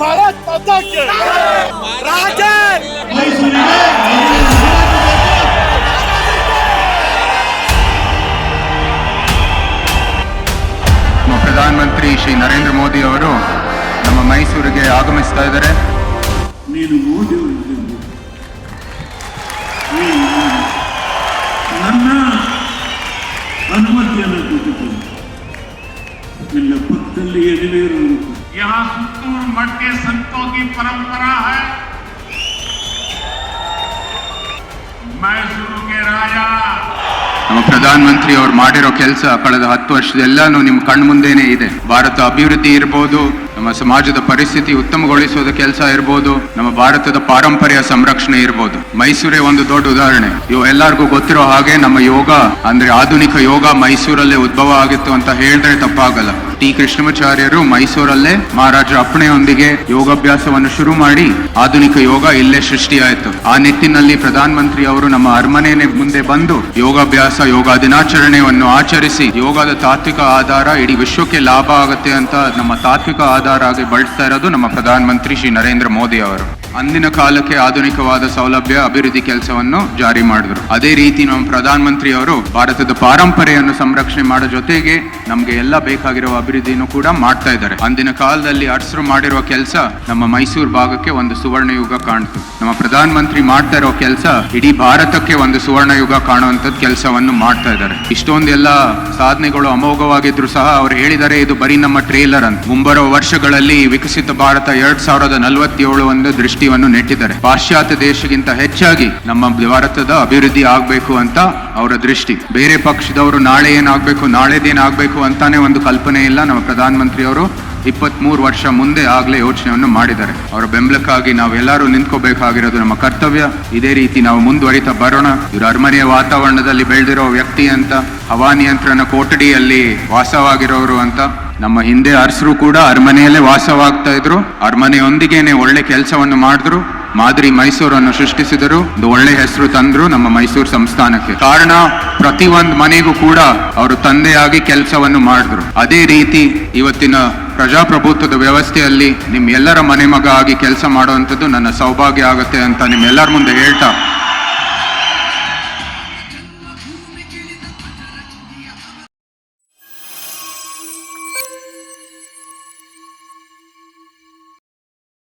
ಭಾರತ್ ಮಾತಾಕ್ಕೆ ರಾಜನ್ ಪ್ರಧಾನಮಂತ್ರಿ ಶ್ರೀ ನರೇಂದ್ರ ಮೋದಿ ಅವರು ನಮ್ಮ ಮೈಸೂರಿಗೆ ಆಗಮಿಸ್ತಾ ಇದ್ದಾರೆ. ನೀನು ಮೋದಿ ನನ್ನ ಅನುಮತಿಯನ್ನು ಕೊಟ್ಟಿದ್ದೇನೆ ನಿನ್ನ ಪಕ್ಕದಲ್ಲಿ ಎದುರೇ यहाँ सुतूर मठ के संतों की परंपरा है मैसूर के राजा ನಮ್ಮ ಪ್ರಧಾನಮಂತ್ರಿ ಅವ್ರು ಮಾಡಿರೋ ಕೆಲಸ ಕಳೆದ ಹತ್ತು ವರ್ಷದೆಲ್ಲಾನು ನಿಮ್ಮ ಕಣ್ಮುಂದೆನೇ ಇದೆ ಭಾರತ ಅಭಿವೃದ್ಧಿ ಇರ್ಬೋದು ನಮ್ಮ ಸಮಾಜದ ಪರಿಸ್ಥಿತಿ ಉತ್ತಮಗೊಳಿಸೋದ ಕೆಲಸ ಇರ್ಬೋದು ನಮ್ಮ ಭಾರತದ ಪಾರಂಪರ್ಯ ಸಂರಕ್ಷಣೆ ಇರ್ಬೋದು ಮೈಸೂರೇ ಒಂದು ದೊಡ್ಡ ಉದಾಹರಣೆ ಇವು ಎಲ್ಲರಿಗೂ ಗೊತ್ತಿರೋ ಹಾಗೆ ನಮ್ಮ ಯೋಗ ಅಂದ್ರೆ ಆಧುನಿಕ ಯೋಗ ಮೈಸೂರಲ್ಲೇ ಉದ್ಭವ ಆಗಿತ್ತು ಅಂತ ಹೇಳಿದ್ರೆ ತಪ್ಪಾಗಲ್ಲ ಟಿ ಕೃಷ್ಣಮಾಚಾರ್ಯರು ಮೈಸೂರಲ್ಲೇ ಮಹಾರಾಜ ಅಪ್ಪಣೆಯೊಂದಿಗೆ ಯೋಗಾಭ್ಯಾಸವನ್ನು ಶುರು ಮಾಡಿ ಆಧುನಿಕ ಯೋಗ ಇಲ್ಲೇ ಸೃಷ್ಟಿಯಾಯಿತು. ಆ ನಿಟ್ಟಿನಲ್ಲಿ ಪ್ರಧಾನ ಮಂತ್ರಿ ಅವರು ನಮ್ಮ ಅರಮನೆ ಮುಂದೆ ಬಂದು ಯೋಗಾಭ್ಯಾಸ, ಯೋಗ ದಿನಾಚರಣೆಯನ್ನು ಆಚರಿಸಿ ಯೋಗದ ತಾತ್ವಿಕ ಆಧಾರ ಇಡೀ ವಿಶ್ವಕ್ಕೆ ಲಾಭ ಆಗುತ್ತೆ ಅಂತ ನಮ್ಮ ತಾತ್ವಿಕ ಆಧಾರ ಆಗಿ ಬಳಸ್ತಾ ಇರೋದು ನಮ್ಮ ಪ್ರಧಾನ ಮಂತ್ರಿ ಶ್ರೀ ನರೇಂದ್ರ ಮೋದಿ ಅವರು. ಅಂದಿನ ಕಾಲಕ್ಕೆ ಆಧುನಿಕವಾದ ಸೌಲಭ್ಯ, ಅಭಿವೃದ್ಧಿ ಕೆಲಸವನ್ನು ಜಾರಿ ಮಾಡಿದ್ರು. ಅದೇ ರೀತಿ ನಮ್ಮ ಪ್ರಧಾನ ಮಂತ್ರಿ ಅವರು ಭಾರತದ ಪಾರಂಪರೆಯನ್ನು ಸಂರಕ್ಷಣೆ ಮಾಡೋ ಜೊತೆಗೆ ನಮ್ಗೆ ಎಲ್ಲ ಬೇಕಾಗಿರುವ ಅಭಿವೃದ್ಧಿಯನ್ನು ಕೂಡ ಮಾಡ್ತಾ ಇದ್ದಾರೆ. ಅಂದಿನ ಕಾಲದಲ್ಲಿ ಅರಸರು ಮಾಡಿರುವ ಕೆಲಸ ನಮ್ಮ ಮೈಸೂರು ಭಾಗಕ್ಕೆ ಒಂದು ಸುವರ್ಣ ಯುಗ ಕಾಣ್ತು. ನಮ್ಮ ಪ್ರಧಾನ ಮಂತ್ರಿ ಮಾಡ್ತಾ ಇರೋ ಕೆಲಸ ಇಡೀ ಭಾರತಕ್ಕೆ ಒಂದು ಸುವರ್ಣ ಯುಗ ಕಾಣುವಂತದ್ ಕೆಲಸವನ್ನು ಮಾಡ್ತಾ ಇದ್ದಾರೆ. ಇಷ್ಟೊಂದೆಲ್ಲ ಸಾಧನೆಗಳು ಅಮೋಘವಾಗಿದ್ರು ಸಹ ಅವ್ರು ಹೇಳಿದ್ದಾರೆ ಇದು ಬರೀ ನಮ್ಮ ಟ್ರೇಲರ್ ಅಂತ. ಮುಂಬರುವ ವರ್ಷಗಳಲ್ಲಿ ವಿಕಸಿತ ಭಾರತ ಎರಡ್ ಸಾವಿರದ ನಲವತ್ತೇಳು ಒಂದು ದೃಷ್ಟಿಯನ್ನು ನೆಟ್ಟಿದ್ದಾರೆ. ಪಾಶ್ಚಾತ್ಯ ದೇಶಗಿಂತ ಹೆಚ್ಚಾಗಿ ನಮ್ಮ ಭಾರತದ ಅಭಿವೃದ್ಧಿ ಆಗ್ಬೇಕು ಅಂತ ಅವರ ದೃಷ್ಟಿ. ಬೇರೆ ಪಕ್ಷದವರು ನಾಳೆ ಏನಾಗ್ಬೇಕು, ನಾಳೆದೇನಾಗ್ಬೇಕು ಅಂತಾನೆ ಒಂದು ಕಲ್ಪನೆ ಇಲ್ಲ. ನಮ್ಮ ಪ್ರಧಾನ ಮಂತ್ರಿ ಅವರು ಇಪ್ಪತ್ಮೂರು ವರ್ಷ ಮುಂದೆ ಆಗ್ಲೇ ಯೋಚನೆಯನ್ನು ಮಾಡಿದ್ದಾರೆ. ಅವರ ಬೆಂಬಲಕ್ಕಾಗಿ ನಾವೆಲ್ಲರೂ ನಿಂತ್ಕೋಬೇಕಾಗಿರೋದು ನಮ್ಮ ಕರ್ತವ್ಯ. ಇದೇ ರೀತಿ ನಾವು ಮುಂದುವರಿತಾ ಬರೋಣ. ಇವರು ಅರಮನೆಯ ವಾತಾವರಣದಲ್ಲಿ ಬೆಳೆದಿರೋ ವ್ಯಕ್ತಿ ಅಂತ ಹವಾನಿಯಂತ್ರಣ ಕೊಠಡಿಯಲ್ಲಿ ವಾಸವಾಗಿರೋರು ಅಂತ, ನಮ್ಮ ಹಿಂದೆ ಅರಸರು ಕೂಡ ಅರಮನೆಯಲ್ಲೇ ವಾಸವಾಗ್ತಾ ಇದ್ರು. ಅರಮನೆಯೊಂದಿಗೇನೆ ಒಳ್ಳೆ ಕೆಲಸವನ್ನು ಮಾಡಿದ್ರು. ಮಾದರಿ ಮೈಸೂರನ್ನು ಸೃಷ್ಟಿಸಿದರು ಒಂದು ಒಳ್ಳೆ ಹೆಸರು ತಂದ್ರು ನಮ್ಮ ಮೈಸೂರು ಸಂಸ್ಥಾನಕ್ಕೆ. ಕಾರಣ, ಪ್ರತಿ ಒಂದು ಮನೆಗೂ ಕೂಡ ಅವರು ತಂದೆಯಾಗಿ ಕೆಲಸವನ್ನು ಮಾಡಿದ್ರು. ಅದೇ ರೀತಿ ಇವತ್ತಿನ ಪ್ರಜಾಪ್ರಭುತ್ವದ ವ್ಯವಸ್ಥೆಯಲ್ಲಿ ನಿಮ್ಮೆಲ್ಲರ ಮನೆ ಮಗ ಆಗಿ ಕೆಲಸ ಮಾಡುವಂಥದ್ದು ನನ್ನ ಸೌಭಾಗ್ಯ ಆಗುತ್ತೆ ಅಂತ ನಿಮ್ಮೆಲ್ಲರ ಮುಂದೆ ಹೇಳ್ತಾ